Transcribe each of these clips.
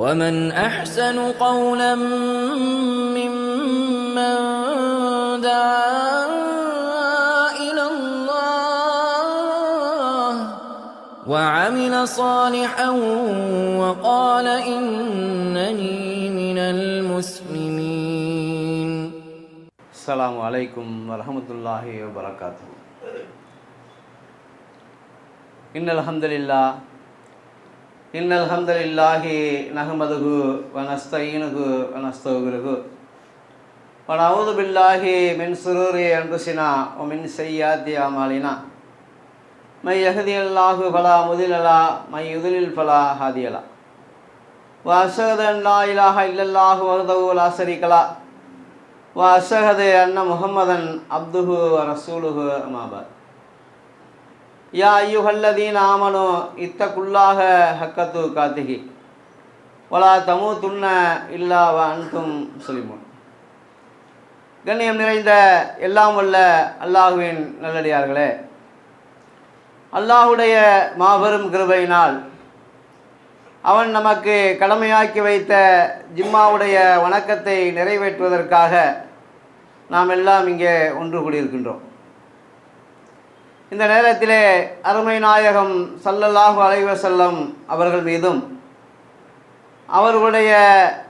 ومن احسن قولا ممن دعا إلى الله وعمل صالحا وقال انني من المسلمين السلام عليكم ورحمة الله وبركاته. إن الحمد لله إن الحمد لله نحمده ونستعينه ونستغفره ونعوذ بالله من سرور أنفسنا ومن سيئات أعمالنا من يهدي الله فلا مضل له من يضلل فلا هادي له وأشهد أن لا إله إلا الله وحده لا شريك له وأشهد أن محمدا عبده ورسوله أما بعد யா ஐயுஹல்லதீன் ஆமனோ இத்தக்குள்ளாக ஹக்கத்து காத்திகி. ஒலா தமு துண்ண இல்லா அன்தும் சொல்லிமோன் கண்ணியம் நிறைந்த எல்லாம் வல்ல அல்லாஹுவின் நல்லடியார்களே. அல்லாஹுடைய மாபெரும் கிருபையினால் அவன் நமக்கு கடமையாக்கி வைத்த ஜிம்மாவுடைய வணக்கத்தை நிறைவேற்றுவதற்காக நாம் எல்லாம் இங்கே ஒன்று கூடியிருக்கின்றோம். இந்த நேரத்திலே அருமை நாயகம் சல்லல்லாஹு அலைவசல்லம் அவர்கள் மீதும் அவர்களுடைய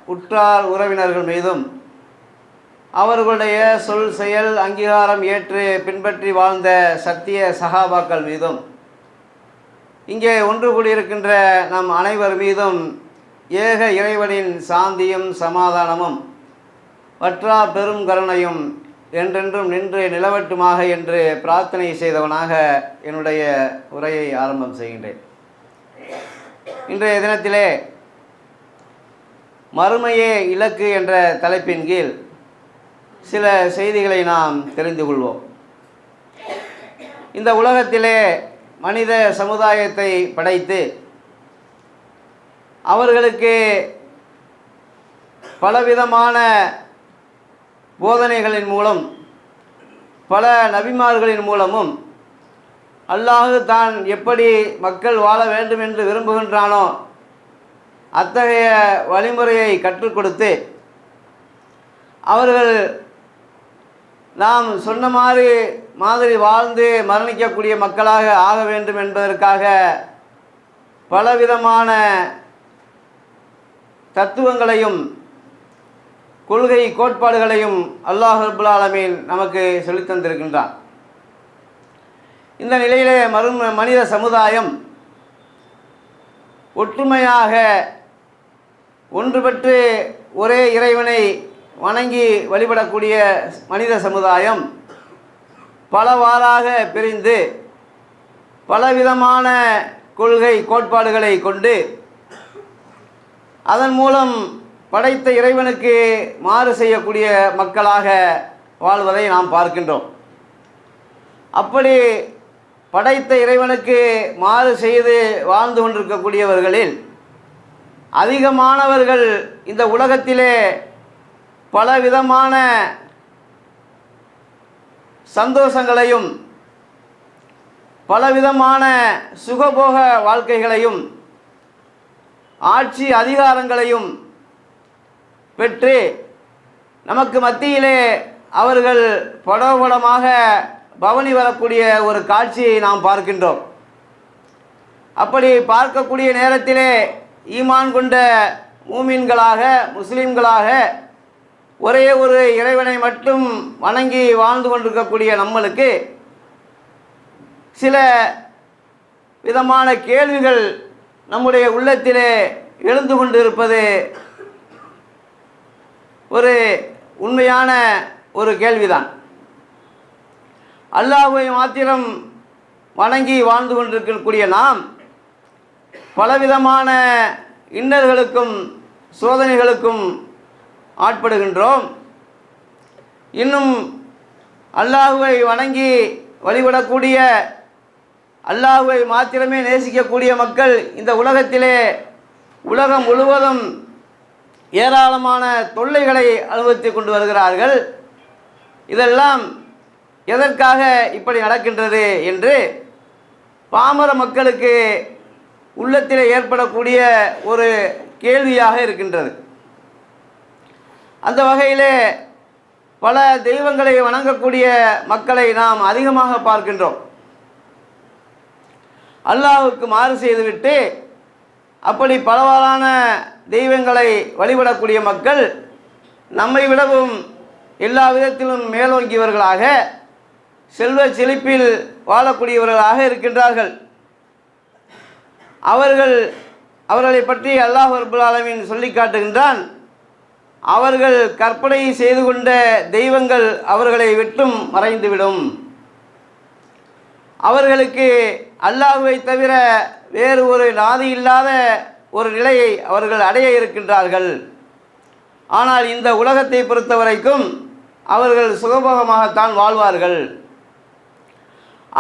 உற்றார் உறவினர்கள் மீதும் அவர்களுடைய சொல் செயல் அங்கீகாரம் ஏற்று பின்பற்றி வாழ்ந்த சத்திய சகாபாக்கள் மீதும் இங்கே ஒன்று கூடியிருக்கின்ற நம் அனைவர் மீதும் ஏக இறைவனின் சாந்தியும் சமாதானமும் வற்றா பெரும் கருணையும் என்றென்றும் நின்று நிலவட்டுமாக என்று பிரார்த்தனை செய்தவனாக என்னுடைய உரையை ஆரம்பம் செய்கின்றேன். இன்றைய தினத்திலே மறுமையே இலக்கு என்ற தலைப்பின் கீழ் சில செய்திகளை நாம் தெரிந்து கொள்வோம். இந்த உலகத்திலே மனித சமுதாயத்தை படைத்து அவர்களுக்கு பலவிதமான போதனைகளின் மூலம் பல நபிமார்களின் மூலமும் அல்லாஹு தான் எப்படி மக்கள் வாழ வேண்டும் என்று விரும்புகின்றானோ அத்தகைய வழிமுறையை கற்றுக் கொடுத்து அவர்கள் நாம் சொன்ன மாதிரி மாதிரி வாழ்ந்து மரணிக்கக்கூடிய மக்களாக ஆக வேண்டும் என்பதற்காக பலவிதமான தத்துவங்களையும் கொள்கை கோட்பாடுகளையும் அல்லாஹ் ரபுல் ஆலமீன் நமக்கு சொல்லித்தந்திருக்கின்றான் இந்த நிலையிலே மறு மனித சமுதாயம் ஒற்றுமையாக ஒன்றுபட்டு ஒரே இறைவனை வணங்கி வழிபடக்கூடிய மனித சமுதாயம் பலவாறாக பிரிந்து பலவிதமான கொள்கை கோட்பாடுகளை கொண்டு அதன் மூலம் படைத்த இறைவனுக்கு மாறு செய்யக்கூடிய மக்களாக வாழ்வதை நாம் பார்க்கின்றோம். அப்படி படைத்த இறைவனுக்கு மாறு செய்து வாழ்ந்து கொண்டிருக்கக்கூடியவர்களில் அதிகமானவர்கள் இந்த உலகத்திலே பலவிதமான சந்தோஷங்களையும் பலவிதமான சுகபோக வாழ்க்கைகளையும் ஆட்சி அதிகாரங்களையும் பெற்று நமக்கு மத்தியிலே அவர்கள் படோபடமாக பவனி வரக்கூடிய ஒரு காட்சியை நாம் பார்க்கின்றோம். அப்படி பார்க்கக்கூடிய நேரத்திலே ஈமான் கொண்ட மூமின்களாக முஸ்லீம்களாக ஒரே ஒரு இறைவனை மட்டும் வணங்கி வாழ்ந்து கொண்டிருக்கக்கூடிய நம்மளுக்கு சில விதமான கேள்விகள் நம்முடைய உள்ளத்திலே எழுந்து கொண்டிருப்பது ஒரு உண்மையான ஒரு கேள்விதான். அல்லாஹுவை மாத்திரம் வணங்கி வாழ்ந்து கொண்டிருக்கக்கூடிய நாம் பலவிதமான இன்னல்களுக்கும் சோதனைகளுக்கும் ஆட்படுகின்றோம். இன்னும் அல்லாஹுவை வணங்கி வழிபடக்கூடிய அல்லாஹுவை மாத்திரமே நேசிக்கக்கூடிய மக்கள் இந்த உலகத்திலே உலகம் முழுவதும் ஏராளமான தொல்லைகளை அனுபவித்து கொண்டு வருகிறார்கள். இதெல்லாம் எதற்காக இப்படி நடக்கின்றது என்று பாமர மக்களுக்கு உள்ளத்தில் ஏற்படக்கூடிய ஒரு கேள்வியாக இருக்கின்றது. அந்த வகையிலே பல தெய்வங்களை வணங்கக்கூடிய மக்களை நாம் அதிகமாக பார்க்கின்றோம். அல்லாஹுக்கு மாறு செய்துவிட்டு அப்படி பலவாறான தெய்வங்களை வழிபடக்கூடிய மக்கள் நம்மை விடவும் எல்லா விதத்திலும் மேலோங்கியவர்களாக செல்வ செழிப்பில் வாழக்கூடியவர்களாக இருக்கின்றார்கள். அவர்கள் அவர்களை பற்றி அல்லாஹ் ரபுல் ஆலமீன் சொல்லி காட்டுகின்றான். அவர்கள் கற்பனை செய்து கொண்ட தெய்வங்கள் அவர்களை விட்டும் மறைந்துவிடும். அவர்களுக்கு அல்லாஹுவை தவிர வேறு ஒரு நாதி இல்லாத ஒரு நிலையை அவர்கள் அடைய இருக்கின்றார்கள். ஆனால் இந்த உலகத்தை பொறுத்த வரைக்கும் அவர்கள் சுகபோகமாகத்தான் வாழ்வார்கள்.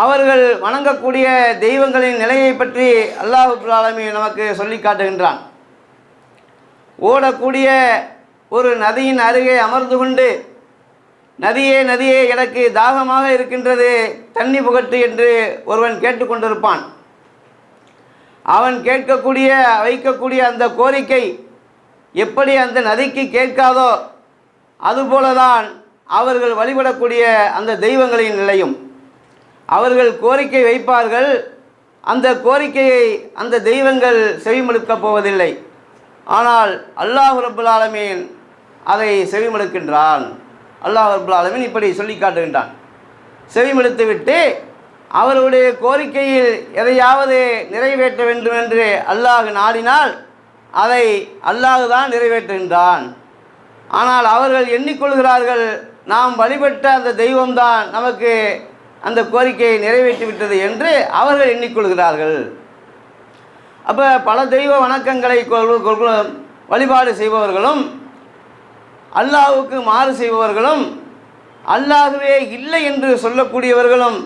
அவர்கள் வணங்கக்கூடிய தெய்வங்களின் நிலையை பற்றி அல்லாஹ் ஆலமி நமக்கு சொல்லி காட்டுகின்றான். ஓடக்கூடிய ஒரு நதியின் அருகே அமர்ந்து கொண்டு நதியே நதியே எனக்கு தாகமாக இருக்கின்றது தண்ணி புகட்டு என்று ஒருவன் கேட்டுக்கொண்டிருப்பான் அவன் கேட்கக்கூடிய வைக்கக்கூடிய அந்த கோரிக்கை எப்படி அந்த நதிக்கு கேட்காதோ அதுபோலதான் அவர்கள் வழிபடக்கூடிய அந்த தெய்வங்களின் நிலையும். அவர்கள் கோரிக்கை வைப்பார்கள் அந்த கோரிக்கையை அந்த தெய்வங்கள் செவிமடுக்கப் போவதில்லை. ஆனால் அல்லாஹ் ரபுல் ஆலமீன் அதை செவிமடுக்கின்றான். அல்லாஹ் ரபுல் ஆலமீன் இப்படி சொல்லி காட்டுகின்றான். செவிமடுத்து விட்டு அவருடைய கோரிக்கையில் எதையாவது நிறைவேற்ற வேண்டும் என்று அல்லாஹ் நாடினால் அதை அல்லாஹ் தான் நிறைவேற்றுகின்றான். ஆனால் அவர்கள் எண்ணிக்கொள்கிறார்கள் நாம் வழிபட்ட அந்த தெய்வம்தான் நமக்கு அந்த கோரிக்கையை நிறைவேற்றிவிட்டது என்று அவர்கள் எண்ணிக்கொள்கிறார்கள். அப்போ பல தெய்வ வணக்கங்களை கொள்- வழிபாடு செய்பவர்களும் அல்லாஹுக்கு மாறு செய்பவர்களும் அல்லாஹுவே இல்லை என்று சொல்லக்கூடியவர்களும்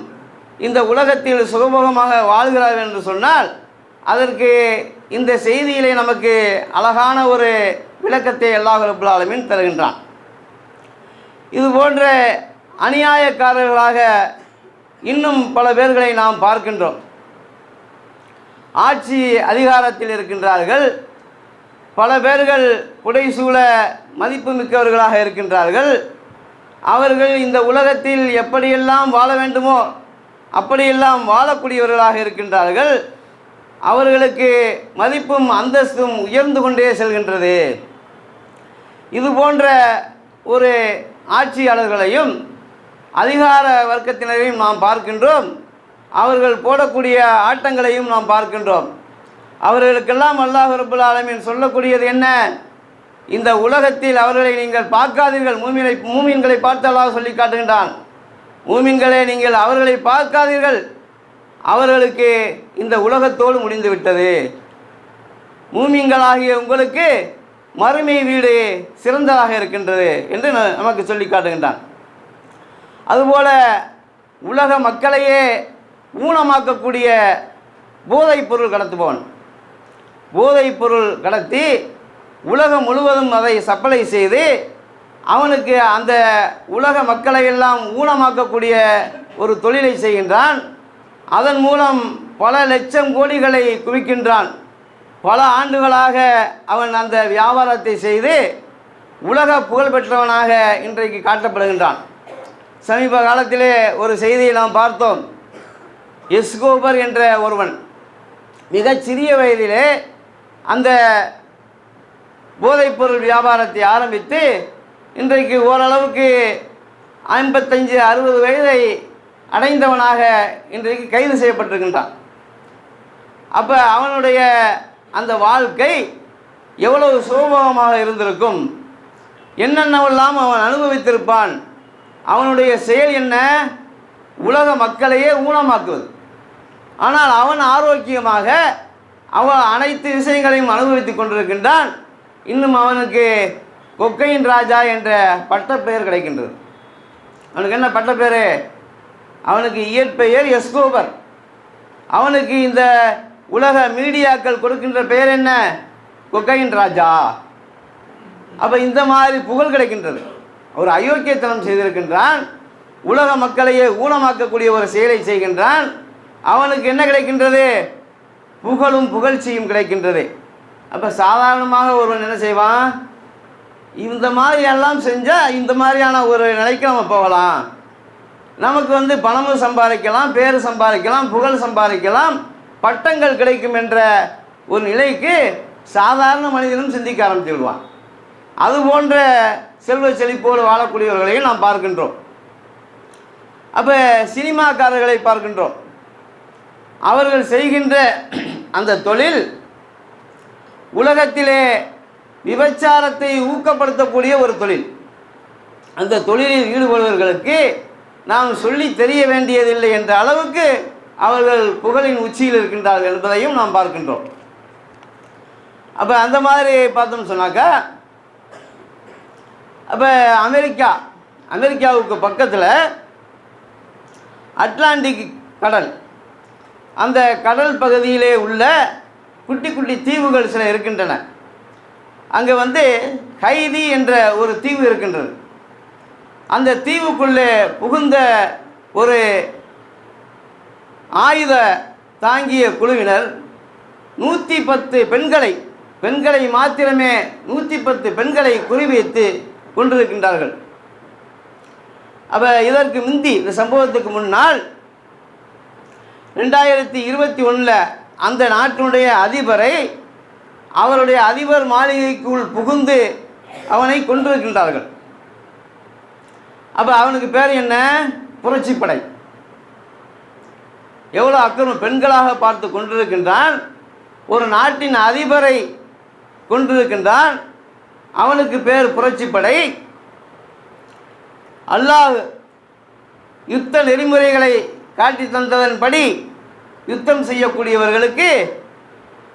இந்த உலகத்தில் சுகபோகமாக வாழ்கிறார்கள் என்று சொன்னால் அதற்கு இந்த செய்தியிலே நமக்கு அழகான ஒரு விளக்கத்தை எல்லா ரபுல் தருகின்றான். இது போன்ற அநியாயக்காரர்களாக இன்னும் பல பேர்களை நாம் பார்க்கின்றோம். ஆட்சி அதிகாரத்தில் இருக்கின்றார்கள். பல பேர்கள் புடைசூழ மதிப்பு மிக்கவர்களாக இருக்கின்றார்கள். அவர்கள் இந்த உலகத்தில் எப்படியெல்லாம் வாழ வேண்டுமோ அப்படியெல்லாம் வாழக்கூடியவர்களாக இருக்கின்றார்கள். அவர்களுக்கு மதிப்பும் அந்தஸ்தும் உயர்ந்து கொண்டே செல்கின்றது. இது போன்ற ஒரு ஆட்சியாளர்களையும் அதிகார வர்க்கத்தினரையும் நாம் பார்க்கின்றோம். அவர்கள் போடக்கூடிய ஆட்டங்களையும் நாம் பார்க்கின்றோம். அவர்களுக்கெல்லாம் அல்லாஹ் ரபுல் ஆலமீன் சொல்லக்கூடியது என்ன? இந்த உலகத்தில் அவர்களை நீங்கள் பார்க்காதீர்கள். மூமினை மூமின்களை பார்த்து அல்லாஹ் சொல்லி காட்டுகின்றான். மூமின்களே நீங்கள் அவர்களை பார்க்காதீர்கள். அவர்களுக்கு இந்த உலகத்தோடு முடிந்துவிட்டது. மூமின்களாகிய உங்களுக்கு மறுமை வீடு சிறந்ததாக இருக்கின்றது என்று ந- நமக்கு சொல்லி காட்டுகின்றான். அதுபோல உலக மக்களையே ஊனமாக்கக்கூடிய போதைப் பொருள் கடத்துபவன். போதைப் பொருள் கடத்தி உலகம் முழுவதும் அதை சப்ளை செய்து அவனுக்கு அந்த உலக மக்களை எல்லாம் ஊனமாக்கக்கூடிய ஒரு தொழிலை செய்கின்றான். அதன் மூலம் பல லட்சம் கோடிகளை குவிக்கின்றான். பல ஆண்டுகளாக அவன் அந்த வியாபாரத்தை செய்து உலக புகழ்பெற்றவனாக இன்றைக்கு காட்டப்படுகின்றான். சமீப காலத்திலே ஒரு செய்தியை நாம் பார்த்தோம். எஸ்கோபர் என்ற ஒருவன் மிகச் சிறிய வயதிலே அந்த போதைப்பொருள் வியாபாரத்தை ஆரம்பித்து இன்றைக்கு ஓரளவுக்கு ஐம்பத்தஞ்சு அறுபது வயதை அடைந்தவனாக இன்றைக்கு கைது செய்யப்பட்டிருக்கின்றான். அப்போ அவனுடைய அந்த வாழ்க்கை எவ்வளவு சுலபமாக இருந்திருக்கும்? என்னென்னவெல்லாம் அவன் அனுபவித்திருப்பான்? அவனுடைய செயல் என்ன? உலக மக்களையே ஊனமாக்குவது. ஆனால் அவன் ஆரோக்கியமாக அவன் அனைத்து விஷயங்களையும் அனுபவித்துக் கொண்டிருக்கின்றான். இன்னும் அவனுக்கு கொக்கையின் ராஜா என்ற பட்டப்பெயர் கிடைக்கின்றது. அவனுக்கு என்ன பட்டப்பெயர்? அவனுக்கு இயற்பெயர் எஸ்கோபர். அவனுக்கு இந்த உலக மீடியாக்கள் கொடுக்கின்ற பெயர் என்ன? கொக்கையின் ராஜா. அப்போ இந்த மாதிரி புகழ் கிடைக்கின்றது. ஒரு அயோக்கியத்தனம் செய்திருக்கின்றான். உலக மக்களையே ஊனமாக்கக்கூடிய ஒரு செயலை செய்கின்றான். அவனுக்கு என்ன கிடைக்கின்றது? புகழும் புகழ்ச்சியும் கிடைக்கின்றது. அப்போ சாதாரணமாக ஒருவன் என்ன செய்வான்? இந்த மாதிரி எல்லாம் செஞ்சால் இந்த மாதிரியான ஒரு நிலைக்கு நம்ம போகலாம். நமக்கு வந்து பணமும் சம்பாதிக்கலாம் பேர் சம்பாதிக்கலாம் புகழ் சம்பாதிக்கலாம் பட்டங்கள் கிடைக்கும் என்ற ஒரு நிலைக்கு சாதாரண மனிதனும் சிந்திக்க ஆரம்பித்துவிடுவான் அது போன்ற செல்வ செழிப்போடு வாழக்கூடியவர்களையும் நாம் பார்க்கின்றோம். அப்போ சினிமாக்காரர்களை பார்க்கின்றோம். அவர்கள் செய்கின்ற அந்த தொழில் உலகத்திலே விபச்சாரத்தை ஊக்கப்படுத்தக்கூடிய ஒரு தொழில். அந்த தொழிலில் ஈடுபடுபவர்களுக்கு நாம் சொல்லி தெரிய வேண்டியதில்லை என்ற அளவுக்கு அவர்கள் புகழின் உச்சியில் இருக்கின்றார்கள் என்பதையும் நாம் பார்க்கின்றோம். அப்போ அந்த மாதிரி பார்த்தோம்னு சொன்னாக்கா அப்போ அமெரிக்கா அமெரிக்காவுக்கு பக்கத்தில் அட்லாண்டிக் கடல். அந்த கடல் பகுதியிலே உள்ள குட்டி குட்டி தீவுகள் சில இருக்கின்றன. அங்கே வந்து ஹைதி என்ற ஒரு தீவு இருக்கின்றது. அந்த தீவுக்குள்ளே புகுந்த ஒரு ஆயுத தாங்கிய குழுவினர் நூற்றி பத்து பெண்களை பெண்களை மாத்திரமே நூற்றி பத்து பெண்களை குறிவைத்து கொண்டிருக்கின்றார்கள். அப்போ இதற்கு முந்தி இந்த சம்பவத்துக்கு முன்னால் ரெண்டாயிரத்தி இருபத்தி ஒன்றில் அந்த நாட்டினுடைய அதிபரை அவருடைய அதிபர் மாளிகைக்குள் புகுந்து அவனை கொண்டிருக்கின்றார்கள் அப்போ அவனுக்கு பேர் என்ன? புரட்சிப்படை. எவ்வளோ அக்கிரமம் பெண்களாக பார்த்து கொண்டிருக்கின்றான் ஒரு நாட்டின் அதிபரை கொண்டிருக்கின்றான் அவனுக்கு பேர் புரட்சிப்படை. அல்லாஹ் யுத்த நெறிமுறைகளை காட்டி தந்ததன்படி யுத்தம் செய்யக்கூடியவர்களுக்கு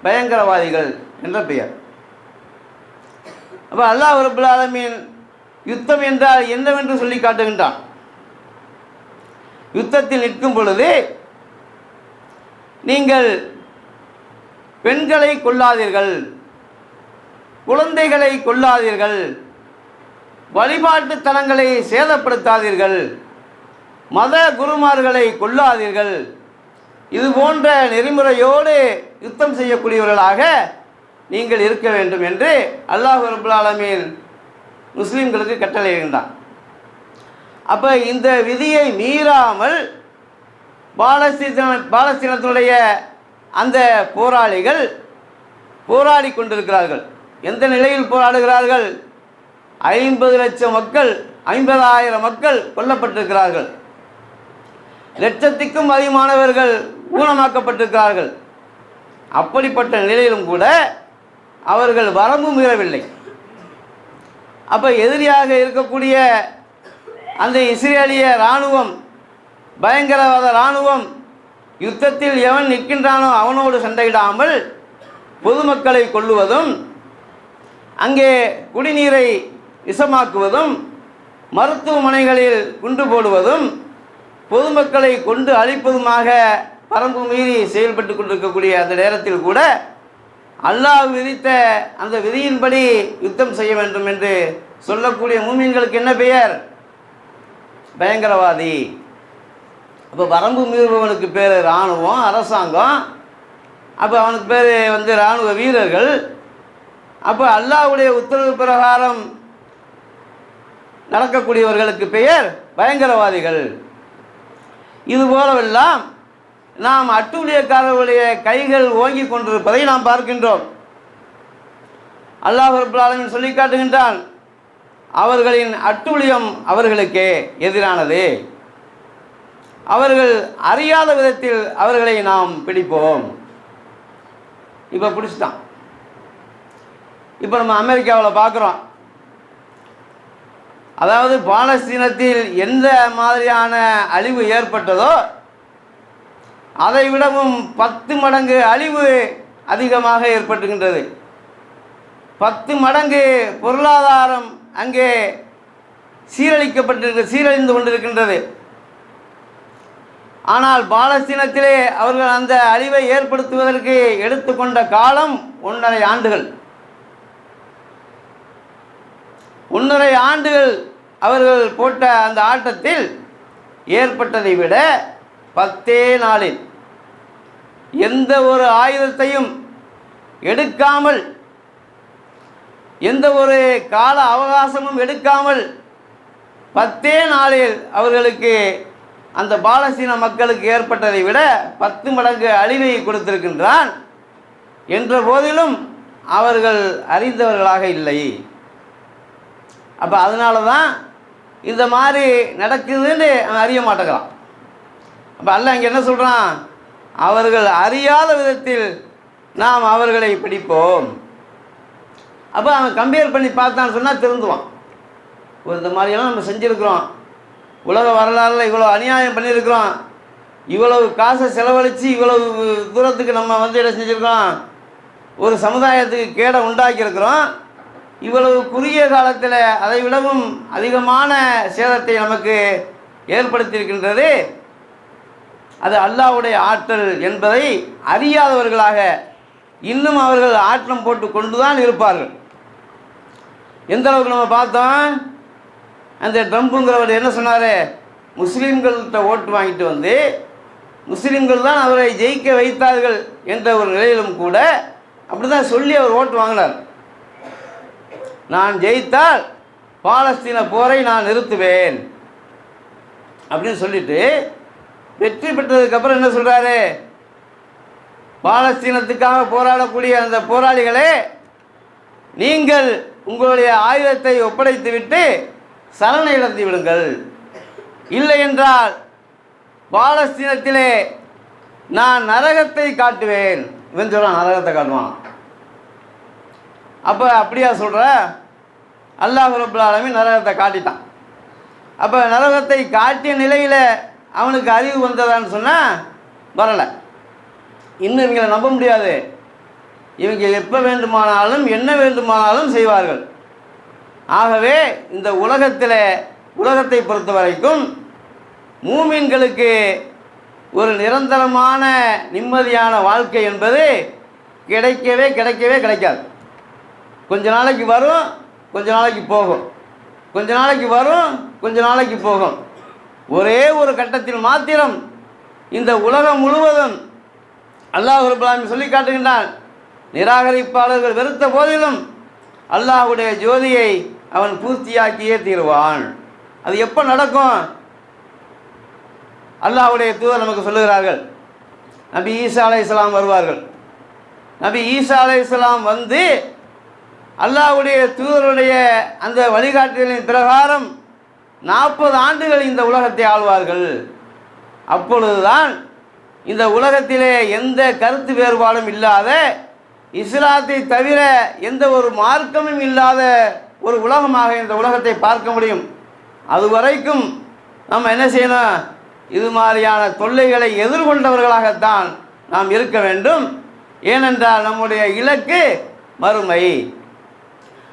பயங்கரவாதிகள். என்ற பெயர். அப்போ அல்லாஹ் ரபுல் ஆலமீன் யுத்தம் என்றால் என்னவென்று சொல்லி காட்டுகின்றான். யுத்தத்தில் நிற்கும் பொழுது நீங்கள் பெண்களை கொல்லாதீர்கள் குழந்தைகளை கொல்லாதீர்கள் வழிபாட்டு தலங்களை சேதப்படுத்தாதீர்கள் மத குருமார்களை கொல்லாதீர்கள் இது போன்ற நெறிமுறையோடு யுத்தம் செய்யக்கூடியவர்களாக நீங்கள் இருக்க வேண்டும் என்று அல்லாஹ் ரபுல் ஆலமீன் முஸ்லீம்களுக்கு கட்டளையிடுகின்றான் அப்போ இந்த விதியை மீறாமல் பாலஸ்தீன பாலஸ்தீனத்தினுடைய அந்த போராளிகள் போராடி கொண்டிருக்கிறார்கள். எந்த நிலையில் போராடுகிறார்கள்? ஐம்பது லட்சம் மக்கள் ஐம்பதாயிரம் மக்கள் கொல்லப்பட்டிருக்கிறார்கள். லட்சத்திற்கும் அதிகமானவர்கள் ஊனமாக்கப்பட்டிருக்கிறார்கள். அப்படிப்பட்ட நிலையிலும் கூட அவர்கள் வரம்பு மீறவில்லை. அப்போ எதிரியாக இருக்கக்கூடிய அந்த இஸ்ரேலிய இராணுவம் பயங்கரவாத இராணுவம் யுத்தத்தில் எவன் நிற்கின்றானோ அவனோடு சண்டையிடாமல் பொதுமக்களை கொல்லுவதும் அங்கே குடிநீரை விஷமாக்குவதும் மருத்துவமனைகளில் குண்டு போடுவதும் பொதுமக்களை கொண்டு அழிப்பதுமாக பரம்பு மீறி செயல்பட்டு கொண்டிருக்கக்கூடிய அந்த நேரத்தில் கூட அல்லாஹ் விதித்த அந்த விதியின்படி யுத்தம் செய்ய வேண்டும் என்று சொல்லக்கூடிய மூமியன்களுக்கு என்ன பெயர்? பயங்கரவாதி. அப்போ வரம்பு மீறுபவனுக்கு பேர் இராணுவம் அரசாங்கம். அப்போ அவனுக்கு பேர் வந்து இராணுவ வீரர்கள். அப்போ அல்லாஹ்வுடைய உத்தரவு பிரகாரம் நடக்கக்கூடியவர்களுக்கு பெயர் பயங்கரவாதிகள். இது போலவெல்லாம் நாம் அட்டூழியக்காரர்களுடைய கைகள் ஓங்கி கொண்டிருப்பதை நாம் பார்க்கின்றோம். அல்லாஹ் ரபுல் சொல்லி காட்டுகின்றான் அவர்களின் அட்டூழியம் அவர்களுக்கே எதிரானது. அவர்கள் அறியாத விதத்தில் அவர்களை நாம் பிடிப்போம். இப்போ பிடிச்சிட்டான். இப்போ நம்ம அமெரிக்காவில் பார்க்குறோம் அதாவது பாலஸ்தீனத்தில் எந்த மாதிரியான அழிவு ஏற்பட்டதோ அதை விடவும் பத்து மடங்கு அழிவு அதிகமாக ஏற்பட்டுகின்றது. பத்து மடங்கு பொருளாதாரம் அங்கே சீரழிக்கப்பட்டிருக்க சீரழிந்து கொண்டிருக்கின்றது. ஆனால் பாலஸ்தீனத்திலே அவர்கள் அந்த அழிவை ஏற்படுத்துவதற்கு எடுத்துக்கொண்ட காலம் ஒன்றரை ஆண்டுகள். ஒன்றரை ஆண்டுகள் அவர்கள் போட்ட அந்த ஆட்டத்தில் ஏற்பட்டதை விட பத்தே நாளில் எந்த ஒரு ஆயுதத்தையும் எடுக்காமல் எந்த ஒரு கால அவகாசமும் எடுக்காமல் பத்தே நாளில் அவர்களுக்கு அந்த பாலஸ்தீன மக்களுக்கு ஏற்பட்டதை விட பத்து மடங்கு அழிவை கொடுத்திருக்கின்றான் என்ற போதிலும் அவர்கள் அறிந்தவர்களாக இல்லை. அப்போ அதனால தான் இந்த மாதிரி நடக்குதுன்னு அவன் அறிய மாட்டேங்கிறான். அப்போ அல்ல இங்கே என்ன சொல்கிறான் அவர்கள் அறியாத விதத்தில் நாம் அவர்களை பிடிப்போம். அப்போ அவன் கம்பேர் பண்ணி பார்த்தான்னு சொன்னால் திருந்துவான். ஒரு இந்த மாதிரியெல்லாம் நம்ம செஞ்சுருக்குறோம். உலக வரலாறுல இவ்வளோ அநியாயம் பண்ணியிருக்கிறோம். இவ்வளவு காசை செலவழித்து இவ்வளவு தூரத்துக்கு நம்ம வந்து என்ன செஞ்சுருக்கோம் ஒரு சமுதாயத்துக்கு கேடை உண்டாக்கியிருக்கிறோம். இவ்வளவு குறுகிய காலத்தில் அதை விடவும் அதிகமான சேதத்தை நமக்கு ஏற்படுத்தியிருக்கின்றது. அது அல்லாஹ்வுடைய ஆற்றல் என்பதை அறியாதவர்களாக இன்னும் அவர்கள் ஆற்றம் போட்டு கொண்டுதான் இருப்பார்கள். எந்த அளவுக்கு நம்ம பார்த்தோம்? அந்த ட்ரம்ப்புங்கிறவர் என்ன சொன்னார்? முஸ்லீம்கள்கிட்ட ஓட்டு வாங்கிட்டு வந்து முஸ்லீம்கள் தான் அவரை ஜெயிக்க வைத்தார்கள் என்ற ஒரு நிலையிலும் கூட அப்படி தான் சொல்லி அவர் ஓட்டு வாங்கினார். நான் ஜெயித்தால் பாலஸ்தீன போரை நான் நிறுத்துவேன் அப்படின்னு சொல்லிட்டு வெற்றி பெற்றதுக்கப்புறம் என்ன சொல்கிறாரு பாலஸ்தீனத்துக்காக போராடக்கூடிய அந்த போராளிகளே நீங்கள் உங்களுடைய ஆயுதத்தை ஒப்படைத்துவிட்டு சரணை இழந்து விடுங்கள். இல்லை என்றால் பாலஸ்தீனத்திலே நான் நரகத்தை காட்டுவேன். இவன் சொல்கிறான் நரகத்தை காட்டுவான். அப்போ அப்படியா சொல்கிற அல்லாஹ் ரபுல்லாலுமே நரகத்தை காட்டிட்டான். அப்போ நரகத்தை காட்டிய நிலையில் அவனுக்கு அறிவு வந்ததான்னு சொன்னால் வரலை. இன்னும் இவங்களை நம்ப முடியாது. இவங்க எப்போ வேண்டுமானாலும் என்ன வேண்டுமானாலும் செய்வார்கள். ஆகவே இந்த உலகத்தில் உலகத்தை பொறுத்த வரைக்கும் மூமீன்களுக்கு ஒரு நிரந்தரமான நிம்மதியான வாழ்க்கை என்பது கிடைக்கவே கிடைக்கவே கிடைக்காது. கொஞ்ச நாளைக்கு வரும் கொஞ்ச நாளைக்கு போகும். கொஞ்ச நாளைக்கு வரும் கொஞ்ச நாளைக்கு போகும். ஒரே ஒரு கட்டத்தில் மாத்திரம் இந்த உலகம் முழுவதும் அல்லாஹ் ரபுல்லாமி சொல்லி காட்டுகின்றான். நிராகரிப்பாளர்கள் வெறுத்த போதிலும் அல்லாஹ்வுடைய ஜோதியை அவன் பூர்த்தியாக்கியே தீருவான். அது எப்போ நடக்கும்? அல்லாஹ்வுடைய தூதர் நமக்கு சொல்லுகிறார்கள். நபி ஈசா அலைஹிஸ்ஸலாம் வருவார்கள். நபி ஈசா இஸ்லாம் வந்து அல்லாஹ்வுடைய தூதருடைய அந்த வழிகாட்டுதலின் பிரகாரம் நாற்பது ஆண்டுகள் இந்த உலகத்தை ஆழ்வார்கள் அப்பொழுதுதான் இந்த உலகத்திலே எந்த கருத்து வேறுபாடும் இல்லாத இஸ்லாத்தை தவிர எந்த ஒரு மார்க்கமும் இல்லாத ஒரு உலகமாக இந்த உலகத்தை பார்க்க முடியும். அது வரைக்கும் நம்ம என்ன செய்யணும்? இது மாதிரியான தொல்லைகளை எதிர்கொண்டவர்களாகத்தான் நாம் இருக்க வேண்டும். ஏனென்றால் நம்முடைய இலக்கு மறுமை.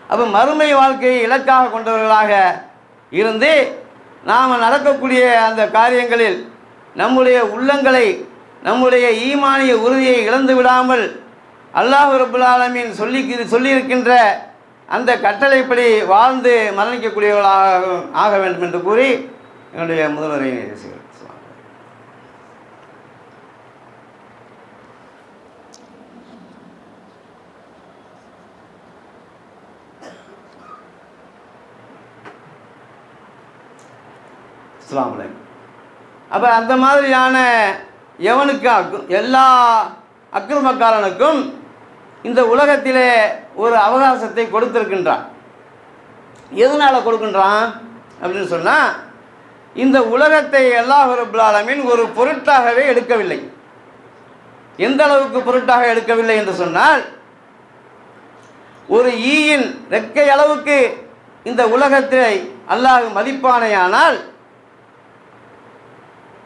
அப்போ மறுமை வாழ்க்கையை இலக்காக கொண்டவர்களாக இருந்து நாம் நடக்கக்கூடிய அந்த காரியங்களில் நம்முடைய உள்ளங்களை நம்முடைய ஈமானிய உறுதியை இழந்து விடாமல் அல்லாஹ் ரபுல் சொல்லி சொல்லியிருக்கின்ற அந்த கட்டளைப்படி வாழ்ந்து மரணிக்கக்கூடியவர்களாக ஆக வேண்டும் என்று கூறி என்னுடைய முதல்வரை பேசுகிறேன் அஸ்ஸலாமு அப்போ அந்த மாதிரியான எவனுக்கு அக்கு எல்லா அக்கிரமக்காரனுக்கும் இந்த உலகத்திலே ஒரு அவகாசத்தை கொடுத்திருக்கின்றான். எதனால் கொடுக்கின்றான்? அப்படின்னு சொன்னால் இந்த உலகத்தை அல்லாஹ் ரபுல் ஒரு பொருட்டாகவே எடுக்கவில்லை. எந்த அளவுக்கு பொருட்டாக எடுக்கவில்லை என்று சொன்னால் ஒரு ஈயின் ரெக்கை அளவுக்கு இந்த உலகத்தை அல்லாஹ் மதிப்பானையானால்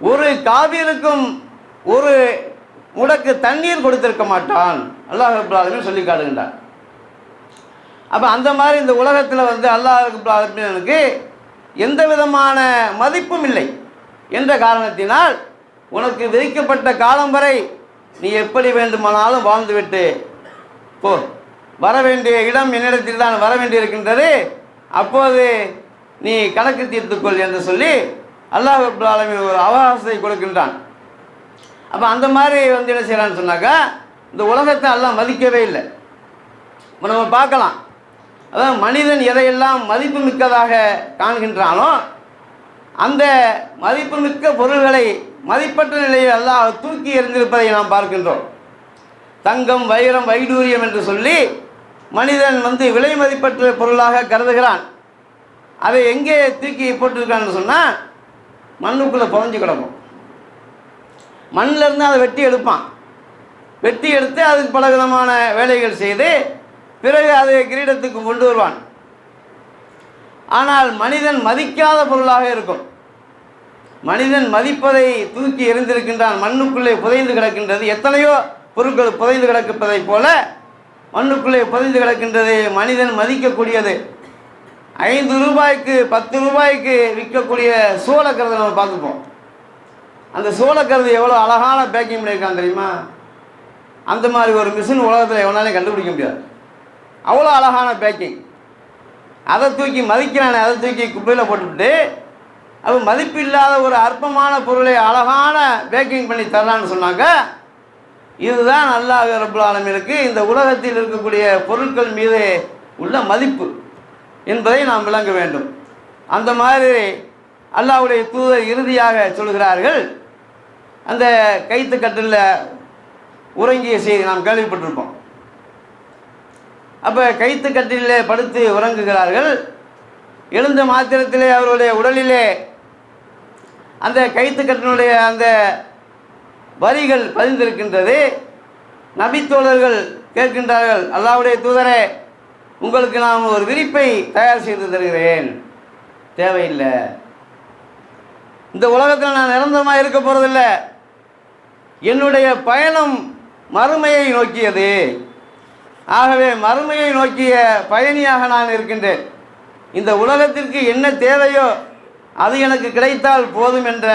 ஒரு காவிருக்கும் ஒரு முடக்கு தண்ணீர் கொடுத்திருக்க மாட்டான். அல்லாஹ் ரபுல் சொல்லி காட்டுகின்றான் அப்போ அந்த மாதிரி இந்த உலகத்தில் வந்து அல்லாஹ் ரபுல் எந்த விதமான மதிப்பும் இல்லை. என்ற காரணத்தினால் உனக்கு விதிக்கப்பட்ட காலம் வரை நீ எப்படி வேண்டுமானாலும் வாழ்ந்துவிட்டு போ. வர வேண்டிய இடம் என்னிடத்தில் தான் வர வேண்டியிருக்கின்றது. அப்போது நீ கணக்கு தீர்த்துக்கொள் என்று சொல்லி அல்லாஹ் அப்துல் ஆலமீன் ஒரு அவகாசத்தை கொடுக்கின்றான். அப்போ அந்த மாதிரி வந்து என்ன செய்யலான்னு சொன்னாக்கா இந்த உலகத்தை எல்லாம் மதிக்கவே இல்லை. இப்போ நம்ம பார்க்கலாம். அதான் மனிதன் எதையெல்லாம் மதிப்பு மிக்கதாக காண்கின்றானோ அந்த மதிப்புமிக்க பொருள்களை மதிப்பற்ற நிலையில் அல்லாஹ் தூக்கி எறிந்திருப்பதை நாம் பார்க்கின்றோம். தங்கம் வைரம் வைடூரியம் என்று சொல்லி மனிதன் வந்து விலை மதிப்பற்ற பொருளாக கருதுகிறான். அதை எங்கே தூக்கி போட்டிருக்கான்னு சொன்னால் மண்ணுக்குள்ளே புதஞ்சு கிடக்கும். மண்ணில் இருந்து அதை வெட்டி எடுப்பான். வெட்டி எடுத்து அதுக்கு பல விதமான வேலைகள் செய்து பிறகு அதை கிரீடத்துக்கு கொண்டு வருவான். ஆனால் மனிதன் மதிக்காத பொருளாக இருக்கும். மனிதன் மதிப்பதை தூக்கி எறிந்திருக்கின்றான். மண்ணுக்குள்ளே புதைந்து கிடக்கின்றது. எத்தனையோ பொருட்கள் புதைந்து கிடப்பதைப் போல மண்ணுக்குள்ளே புதைந்து கிடக்கின்றது மனிதன் மதிக்கக்கூடியது. ஐந்து ரூபாய்க்கு பத்து ரூபாய்க்கு விற்கக்கூடிய சோளக்கருதை நம்ம பார்த்துப்போம். அந்த சோளக்கருது எவ்வளோ அழகான பேக்கிங் பண்ணியிருக்கான் தெரியுமா? அந்த மாதிரி ஒரு மிஷின் உலகத்தில் எவனாலையும் கண்டுபிடிக்க முடியாது. அவ்வளோ அழகான பேக்கிங். அதை தூக்கி மதிக்கிறானே அதை தூக்கி குப்பையில் போட்டுவிட்டு அவன் மதிப்பில்லாத ஒரு அற்பமான பொருளை அழகான பேக்கிங் பண்ணி தரலான்னு சொன்னாங்க இதுதான் அல்லாஹ் ரபுல் ஆலமீனுக்கு இந்த உலகத்தில் இருக்கக்கூடிய பொருட்கள் மீது உள்ள மதிப்பு. என்பதை நாம் விளங்க வேண்டும். அந்த மாதிரி அல்லாவுடைய தூதர் இறுதியாக சொல்கிறார்கள். அந்த கைத்துக்கட்டில் கட்டிலில் உறங்கிய செய்தி நாம் கேள்விப்பட்டிருப்போம். அப்போ கைத்துக்கட்டிலே படுத்து உறங்குகிறார்கள். எழுந்த மாத்திரத்திலே அவருடைய உடலிலே அந்த கைத்துக்கட்டினுடைய அந்த வரிகள் பதிந்திருக்கின்றது. நபித்தோழர்கள் கேட்கின்றார்கள் அல்லாவுடைய தூதரே உங்களுக்கு நான் ஒரு விரிப்பை தயார் செய்து தருகிறேன். தேவையில்லை. இந்த உலகத்தில் நான் நிரந்தரமாக இருக்க போகிறதில்ல என்னுடைய பயணம் மறுமையை நோக்கியது. ஆகவே மறுமையை நோக்கிய பயணியாக நான் இருக்கின்றேன். இந்த உலகத்திற்கு என்ன தேவையோ அது எனக்கு கிடைத்தால் போதும் என்ற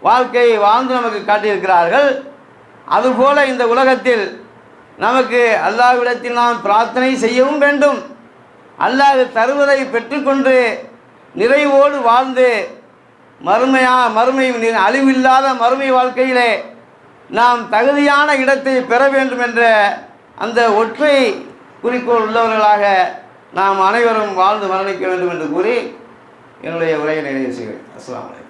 வாழ்க்கையை வாழ்ந்து நமக்கு காட்டியிருக்கிறார்கள். அதுபோல இந்த உலகத்தில் நமக்கு அல்லாஹ்விடத்தில் நாம் பிரார்த்தனை செய்யவும் வேண்டும். அல்லாஹ் தருவதை பெற்றுக்கொண்டு நிறைவோடு வாழ்ந்து மறுமையா மறுமை அழிவில்லாத மறுமை வாழ்க்கையிலே நாம் தகுதியான இடத்தை பெற வேண்டும் என்ற அந்த ஒற்றை குறிக்கோள் உள்ளவர்களாக நாம் அனைவரும் வாழ்ந்து மரணிக்க வேண்டும் என்று கூறி என்னுடைய உரையை நிறைவு செய்கிறேன். அஸ்லாம் வலைக்கம்